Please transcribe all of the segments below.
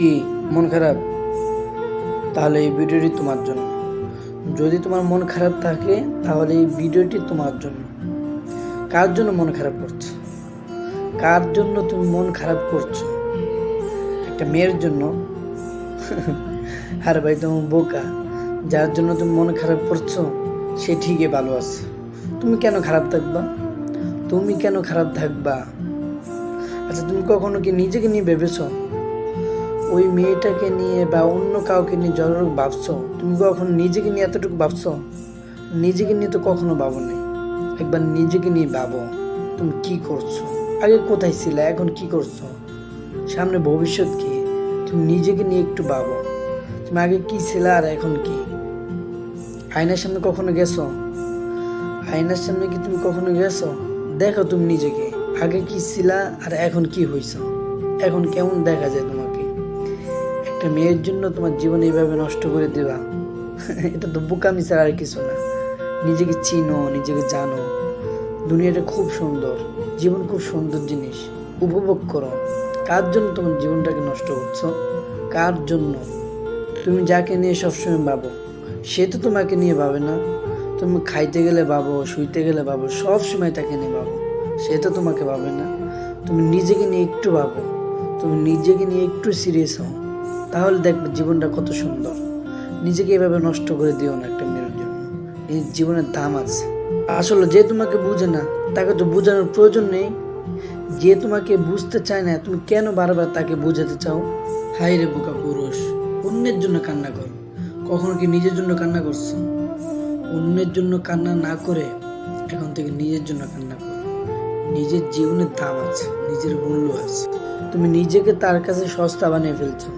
কি মন খারাপ? তাহলে এই ভিডিওটি তোমার জন্য। যদি তোমার মন খারাপ থাকে, তাহলে এই ভিডিওটি তোমার জন্য। কার জন্য মন খারাপ করছ? কার জন্য তুমি মন খারাপ করছ? একটা মেয়ের জন্য। আর ভাই তুমি বোকা। যার জন্য তুমি মন খারাপ করছ, সে ঠিকই ভালো আছে। তুমি কেন খারাপ থাকবা? তুমি কেন খারাপ থাকবা? আচ্ছা তুমি কখনো কি নিজেকে নিয়ে ভেবেছো? ওই মেয়েটাকে নিয়ে বা অন্য কাউকে নিয়ে যতটুকু ভাবছ, তুমি কখনো নিজেকে নিয়ে এতটুকু ভাবছ? নিজেকে নিয়ে তো কখনো ভাবো ভাবনি। একবার নিজেকে নিয়ে ভাবো, তুমি কি করছ? আগে কোথায় ছিলে, এখন কি করছ? সামনে ভবিষ্যৎ কি? তুমি নিজেকে নিয়ে একটু ভাবো। তুমি আগে কি ছিলে আর এখন কি? আয়নার সামনে কখনো গেছো? আয়নার সামনে কি তুমি কখনো গেছো? দেখো তুমি নিজেকে। আগে কি ছিলা আর এখন কি হইছ? এখন কেমন দেখা যায় তোমাকে একটা মেয়ের জন্য তোমার জীবন এইভাবে নষ্ট করে দেবা। এটা তো বোকামি ছাড়া আর কিছু না। নিজেকে চিনো, নিজেকে জানো। দুনিয়াটা খুব সুন্দর। জীবন খুব সুন্দর জিনিস। উপভোগ করো। কার জন্য তোমার জীবনটাকে নষ্ট করছ? কার জন্য? তুমি যাকে নিয়ে সবসময় ভাবো, সে তো তোমাকে নিয়ে ভাবে না। তুমি খাইতে গেলে ভাবো, শুইতে গেলে ভাবো সব সময় তাকে নিয়ে ভাবো। সে তো তোমাকে ভাবে না। তুমি নিজেকে নিয়ে একটু ভাবো। তুমি নিজেকে নিয়ে একটু সিরিয়াস হও। তাহলে দেখবে জীবনটা কত সুন্দর। নিজেকে এভাবে নষ্ট করে দিও না একটা মেয়ের জন্য। নিজের জীবনের দাম আছে। আসলে যে তোমাকে বুঝে না, তাকে তো বোঝানোর প্রয়োজন নেই। যে তোমাকে বুঝতে চায় না, তুমি কেন বারবার তাকে বোঝাতে চাও? হাই রে বোকা পুরুষ, অন্যের জন্য কান্না করো। কখনো কি নিজের জন্য কান্না করছ? অন্যের জন্য কান্না না করে এখন থেকে নিজের জন্য কান্না করো। নিজের জীবনের দাম আছে, নিজের মূল্য আছে। তুমি নিজেকে তার কাছে সস্তা বানিয়ে ফেলছো।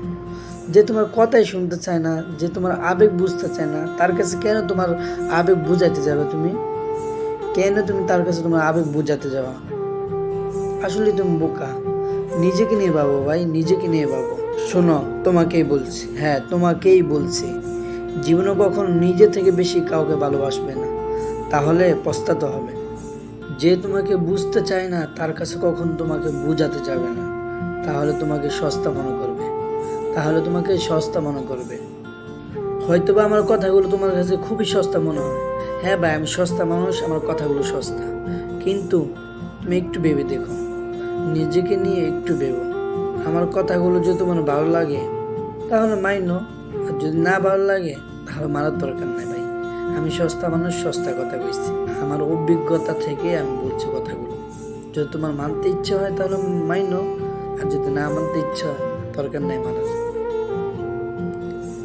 যে তোমার কথাই শুনতে চায় না, যে তোমার আবেগ বুঝতে চায় না, তার কাছে কেন তোমার আবেগ বুঝাইতে যাবে তুমি? কেন তুমি তার কাছে তোমার আবেগ বুঝাতে যাওয়া আসলে তুমি বোকা। নিজেকে নিয়ে ভাবো ভাই, নিজেকে নিয়ে ভাবো। শোনো, তোমাকেই বলছি হ্যাঁ তোমাকেই বলছি। জীবনে কখনো নিজে থেকে বেশি কাউকে ভালোবাসবে না। তাহলে পস্তাতে হবে। যে তোমাকে বুঝতে চায় না, তার কাছে কখন তোমাকে বুঝাতে যাবে না, তাহলে তোমাকে সস্তা মনে করবে। তাহলে তোমাকে সস্তা মনে করবে। হয়তোবা আমার কথাগুলো তোমার কাছে খুবই সস্তা মনে হয়। হ্যাঁ ভাই, আমি সস্তা মানুষ, আমার কথাগুলো সস্তা। কিন্তু তুমি একটু ভেবে দেখো। নিজেকে নিয়ে একটু ভেবো। আমার কথাগুলো যদি তোমার ভালো লাগে, তাহলে মাইনো। আর যদি না ভালো লাগে, তাহলে মারার দরকার নাই ভাই। আমি সস্তা মানুষ, সস্তা কথা কইছি। আমার অভিজ্ঞতা থেকে আমি বলছি কথাগুলো। যদি তোমার মানতে ইচ্ছা হয় তাহলে মাইনো, আর যদি না মানতে ইচ্ছা হয়, দরকার নাই মানার।